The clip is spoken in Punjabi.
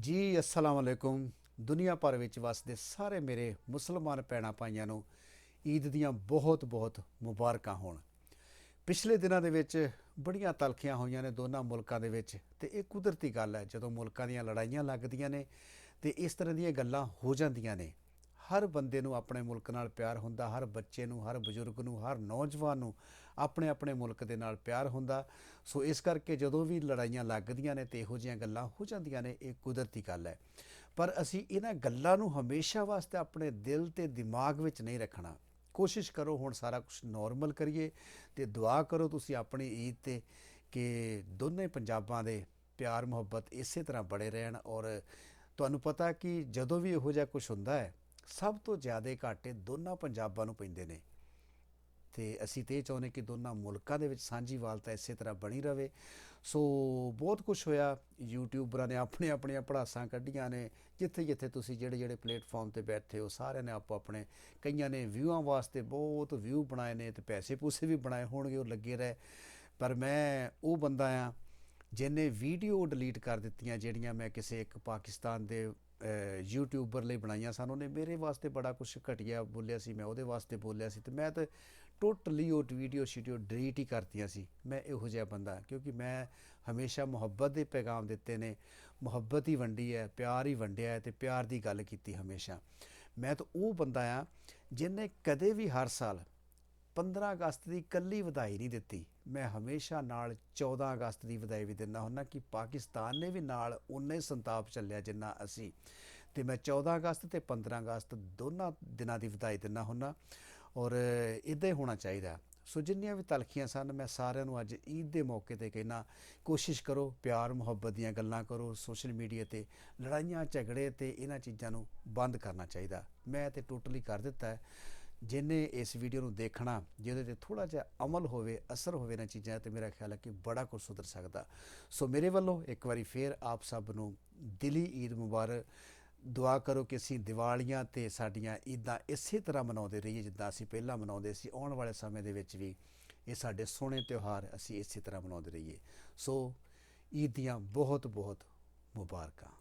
ਜੀ, ਅਸਲਾਮ ਅਲੈਕੁਮ। ਦੁਨੀਆ ਭਰ ਵਿੱਚ ਵਸਦੇ ਸਾਰੇ ਮੇਰੇ ਮੁਸਲਮਾਨ ਭੈਣਾਂ ਭਾਈਆਂ ਨੂੰ ਈਦ ਦੀਆਂ ਬਹੁਤ-ਬਹੁਤ ਮੁਬਾਰਕਾਂ ਹੋਣ। ਪਿਛਲੇ ਦਿਨਾਂ ਦੇ ਵਿੱਚ ਬੜੀਆਂ ਤਲਖੀਆਂ ਹੋਈਆਂ ਨੇ ਦੋਨਾਂ ਮੁਲਕਾਂ ਦੇ ਵਿੱਚ ਤੇ ਇਹ ਕੁਦਰਤੀ ਗੱਲ ਹੈ, ਜਦੋਂ ਮੁਲਕਾਂ ਦੀਆਂ ਲੜਾਈਆਂ ਲੱਗਦੀਆਂ ਨੇ ਤੇ ਇਸ ਤਰ੍ਹਾਂ ਦੀਆਂ ਗੱਲਾਂ ਹੋ ਜਾਂਦੀਆਂ ਨੇ। ਹਰ ਬੰਦੇ ਨੂੰ ਆਪਣੇ ਮੁਲਕ ਨਾਲ ਪਿਆਰ ਹੁੰਦਾ, ਹਰ ਬੱਚੇ ਨੂੰ, ਹਰ ਬਜ਼ੁਰਗ ਨੂੰ, ਹਰ ਨੌਜਵਾਨ ਨੂੰ ਆਪਣੇ ਆਪਣੇ ਮੁਲਕ ਦੇ ਨਾਲ ਪਿਆਰ ਹੁੰਦਾ। ਸੋ ਇਸ ਕਰਕੇ ਜਦੋਂ ਵੀ ਲੜਾਈਆਂ ਲੱਗਦੀਆਂ ਨੇ ਤੇ ਇਹੋ ਜਿਹੀਆਂ ਗੱਲਾਂ ਹੋ ਜਾਂਦੀਆਂ ਨੇ, ਇਹ ਕੁਦਰਤੀ ਗੱਲ ਹੈ। ਪਰ ਅਸੀਂ ਇਹਨਾਂ ਗੱਲਾਂ ਨੂੰ ਹਮੇਸ਼ਾ ਵਾਸਤੇ ਆਪਣੇ ਦਿਲ ਤੇ ਦਿਮਾਗ ਵਿੱਚ ਨਹੀਂ ਰੱਖਣਾ। ਕੋਸ਼ਿਸ਼ ਕਰੋ ਹੁਣ ਸਾਰਾ ਕੁਝ ਨਾਰਮਲ ਕਰੀਏ ਤੇ ਦੁਆ ਕਰੋ ਤੁਸੀਂ ਆਪਣੀ ਈਦ ਤੇ ਕਿ ਦੋਨੇ ਪੰਜਾਬਾਂ ਦੇ ਪਿਆਰ, ਮੁਹੱਬਤ ਇਸੇ ਤਰ੍ਹਾਂ ਬੜੇ ਰਹਿਣ ਔਰ ਤੁਹਾਨੂੰ ਪਤਾ ਕਿ ਜਦੋਂ ਵੀ ਇਹੋ ਜਿਹਾ ਕੁਝ ਹੁੰਦਾ ਹੈ, ਸਭ ਤੋਂ ਜ਼ਿਆਦਾ ਘਾਟੇ ਦੋਨਾਂ ਪੰਜਾਬਾਂ ਨੂੰ ਪੈਂਦੇ ਨੇ। ਤੇ ਅਸੀਂ ਤੇ ਇਹ ਚਾਹੁੰਦੇ ਕਿ ਦੋਨਾਂ ਮੁਲਕਾਂ ਦੇ ਵਿੱਚ ਸਾਂਝੀਵਾਲਤਾ ਇਸੇ ਤਰ੍ਹਾਂ ਬਣੀ ਰਵੇ। ਸੋ ਬਹੁਤ ਕੁਝ ਹੋਇਆ ਯੂਟਿਊਬਰਾਂ ਨੇ ਆਪਣੇ ਆਪਣੀਆਂ ਪੜਾਸਾਂ ਕੱਢੀਆਂ ਨੇ, ਜਿੱਥੇ ਜਿੱਥੇ ਤੁਸੀਂ ਜਿਹੜੇ ਜਿਹੜੇ ਪਲੇਟਫਾਰਮ ਤੇ ਬੈਠੇ ਹੋ, ਸਾਰਿਆਂ ਨੇ ਆਪੋ ਆਪਣੇ ਕਈਆਂ ਨੇ ਵਿਊਆਂ ਵਾਸਤੇ ਬਹੁਤ ਵਿਊ ਬਣਾਏ ਨੇ ਤੇ ਪੈਸੇ ਪੂਸੇ ਵੀ ਬਣਾਏ ਹੋਣਗੇ, ਉਹ ਲੱਗੇ ਰਹੇ। ਪਰ ਮੈਂ ਉਹ ਬੰਦਾ ਆ ਜਿਹਨੇ ਵੀਡੀਓ ਡਿਲੀਟ ਕਰ ਦਿੱਤੀਆਂ, ਜਿਹੜੀਆਂ ਮੈਂ ਕਿਸੇ ਇੱਕ ਪਾਕਿਸਤਾਨ ਦੇ ਯੂਟਿਊਬਰ ਲਈ ਬਣਾਈਆਂ ਸਨ, ਉਹਨੇ ਮੇਰੇ ਵਾਸਤੇ ਬੜਾ ਕੁਝ ਘਟੀਆ ਬੋਲਿਆ ਸੀ, ਮੈਂ ਉਹਦੇ ਵਾਸਤੇ ਬੋਲਿਆ ਸੀ ਤੇ ਮੈਂ ਤਾਂ ਟੋਟਲੀ ਉਹ ਵੀਡੀਓ ਸ਼ੀਡੀਓ ਡਿਲੀਟ ਹੀ ਕਰਤੀਆਂ ਸੀ। ਮੈਂ ਇਹੋ ਜਿਹਾ ਬੰਦਾ, ਕਿਉਂਕਿ ਮੈਂ ਹਮੇਸ਼ਾ ਮੁਹੱਬਤ ਦੇ ਪੈਗਾਮ ਦਿੱਤੇ ਨੇ, ਮੁਹੱਬਤ ਹੀ ਵੰਡੀ ਹੈ, ਪਿਆਰ ਹੀ ਵੰਡਿਆ ਹੈ ਤੇ ਪਿਆਰ ਦੀ ਗੱਲ ਕੀਤੀ ਹਮੇਸ਼ਾ। ਮੈਂ ਤਾਂ ਉਹ ਬੰਦਾ ਆ ਜਿਹਨੇ ਕਦੇ ਵੀ ਹਰ ਸਾਲ 15 ਅਗਸਤ ਦੀ ਕੱਲੀ ਵਧਾਈ ਨਹੀਂ ਦਿੱਤੀ। ਮੈਂ ਹਮੇਸ਼ਾ ਨਾਲ 14 ਅਗਸਤ ਦੀ ਵਧਾਈ ਵੀ ਦਿੰਦਾ ਹੁੰਦਾ ਕਿ ਪਾਕਿਸਤਾਨ ਨੇ ਵੀ ਨਾਲ ਉਨਾ ਹੀ ਸੰਤਾਪ ਚੱਲਿਆ ਜਿੰਨਾ ਅਸੀਂ। ਤੇ ਮੈਂ 14 ਅਗਸਤ ਤੇ 15 ਅਗਸਤ ਦੋਨਾਂ ਦਿਨਾਂ ਦੀ ਵਧਾਈ ਦਿੰਦਾ ਹੁੰਦਾ ਔਰ ਇਦਾਂ ਹੀ ਹੋਣਾ ਚਾਹੀਦਾ। ਸੋ ਜਿੰਨੀਆਂ ਵੀ ਤਲਖੀਆਂ ਸਨ, ਮੈਂ ਸਾਰਿਆਂ ਨੂੰ ਅੱਜ ਈਦ ਦੇ ਮੌਕੇ ਤੇ ਕਹਿਣਾ, ਕੋਸ਼ਿਸ਼ ਕਰੋ, ਪਿਆਰ, ਮੁਹੱਬਤ ਦੀਆਂ ਗੱਲਾਂ ਕਰੋ, ਸੋਸ਼ਲ ਮੀਡੀਆ ਤੇ ਲੜਾਈਆਂ, ਝਗੜੇ ਤੇ ਇਹਨਾਂ ਚੀਜ਼ਾਂ ਨੂੰ ਬੰਦ ਕਰਨਾ ਚਾਹੀਦਾ। ਮੈਂ ਤੇ ਟੋਟਲੀ ਕਰ ਦਿੱਤਾ ਹੈ। ਜਿਹਨੇ ਇਸ ਵੀਡੀਓ ਨੂੰ ਦੇਖਣਾ, ਜਿਹਦੇ ਤੇ ਥੋੜਾ ਜਿਹਾ ਅਮਲ ਹੋਵੇ, ਅਸਰ ਹੋਵੇ ਇਹਨਾਂ ਚੀਜ਼ਾਂ ਤੇ ਮੇਰਾ ਖਿਆਲ ਹੈ ਕਿ ਬੜਾ ਕੁਝ ਸੁਧਰ ਸਕਦਾ। ਸੋ ਮੇਰੇ ਵੱਲੋਂ ਇੱਕ ਵਾਰੀ ਫੇਰ ਆਪ ਸਭ ਨੂੰ ਦਿਲੀ ਈਦ ਮੁਬਾਰਕ। ਦੁਆ ਕਰੋ ਕਿ ਅਸੀਂ ਦੀਵਾਲੀਆਂ ਤੇ ਸਾਡੀਆਂ ਈਦਾਂ ਇਸੇ ਤਰ੍ਹਾਂ ਮਨਾਉਂਦੇ ਰਹੀਏ ਜਿੱਦਾਂ ਅਸੀਂ ਪਹਿਲਾਂ ਮਨਾਉਂਦੇ ਸੀ। ਆਉਣ ਵਾਲੇ ਸਮੇਂ ਦੇ ਵਿੱਚ ਵੀ ਇਹ ਸਾਡੇ ਸੋਹਣੇ ਤਿਉਹਾਰ ਅਸੀਂ ਇਸੇ ਤਰ੍ਹਾਂ ਮਨਾਉਂਦੇ ਰਹੀਏ। ਸੋ ਈਦ ਦੀਆਂ ਬਹੁਤ ਬਹੁਤ ਮੁਬਾਰਕਾਂ।